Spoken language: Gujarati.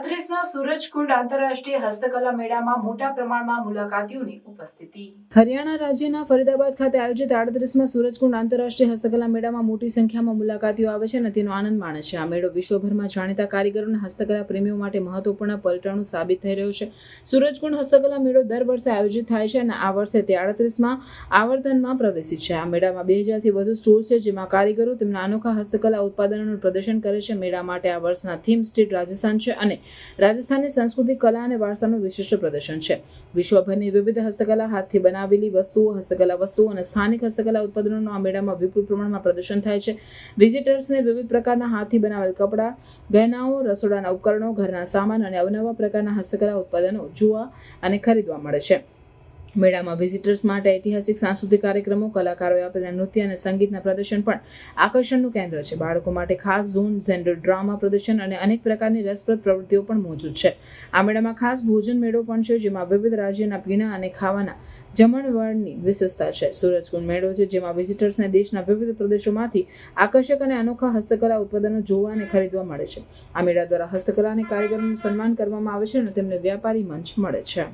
આડત્રીસમાં સૂરજકુંડ આંતરરાષ્ટ્રીય હસ્તકલા મેળામાં મોટા પ્રમાણમાં મુલાકાતીઓની ઉપસ્થિતિ. હરિયાણા રાજ્યના ફરીદાબાદ ખાતે આયોજિત આડત્રીસમાં સૂરજકુંડ આંતરરાષ્ટ્રીય હસ્તકલા મેળામાં મોટી સંખ્યામાં મુલાકાતીઓ આવે છે અને તેનો આનંદ માણે છે. આ મેળો વિશ્વભરમાં જાણીતા કારીગરો અને હસ્તકલા પ્રેમીઓ માટે મહત્વપૂર્ણ પલટાણું સાબિત થઈ રહ્યો છે. સૂરજકુંડ હસ્તકલા મેળો દર વર્ષે આયોજિત થાય છે અને આ વર્ષે તે આડત્રીસમાં આવર્તનમાં પ્રવેશી છે. આ મેળામાં બે હજારથી વધુ સ્ટોલ છે જેમાં કારીગરો તેમના અનોખા હસ્તકલા ઉત્પાદનોનું પ્રદર્શન કરે છે. મેળા માટે આ વર્ષના થીમ સ્ટેટ રાજસ્થાન છે અને રાજસ્થાનની સંસ્કૃતિ કલા અને વારસાનું વિશિષ્ટ પ્રદર્શન છે. વિશ્વભરની વિવિધ હસ્તકલા હાથથી બનાવેલી વસ્તુઓ, હસ્તકલા વસ્તુઓ અને સ્થાનિક હસ્તકલા ઉત્પાદનોનું આ મેળામાં વિપુલ પ્રમાણમાં પ્રદર્શન થાય છે. વિઝિટર્સને વિવિધ પ્રકારના હાથથી બનાવેલ કપડાં, ગહેનાઓ, રસોડાના ઉપકરણો, ઘરના સામાન અને અવનવા પ્રકારના હસ્તકલા ઉત્પાદનો જોવા અને ખરીદવા મળે છે. મેળામાં વિઝિટર્સ માટે ઐતિહાસિક, સાંસ્કૃતિક કાર્યક્રમો, કલાકારોએ આપેલા નૃત્ય અને સંગીતના પ્રદર્શન પણ આકર્ષણનું કેન્દ્ર છે. બાળકો માટે ખાસ ઝોન જેન્ડર ડ્રામા પ્રદર્શન અને અનેક પ્રકારની રસપ્રદ પ્રવૃત્તિઓ પણ મોજૂદ છે. આ મેળામાં ખાસ ભોજન મેળો પણ છે, જેમાં વિવિધ રાજ્યના પીણા અને ખાવાના જમણવળની વિશેષતા છે. સૂરજકુંડ મેળો છે, જેમાં વિઝિટર્સને દેશના વિવિધ પ્રદેશોમાંથી આકર્ષક અને અનોખા હસ્તકલા ઉત્પાદનો જોવા અને ખરીદવા મળે છે. આ મેળા દ્વારા હસ્તકલા અને કારીગરોનું સન્માન કરવામાં આવે છે અને તેમને વ્યાપારી મંચ મળે છે.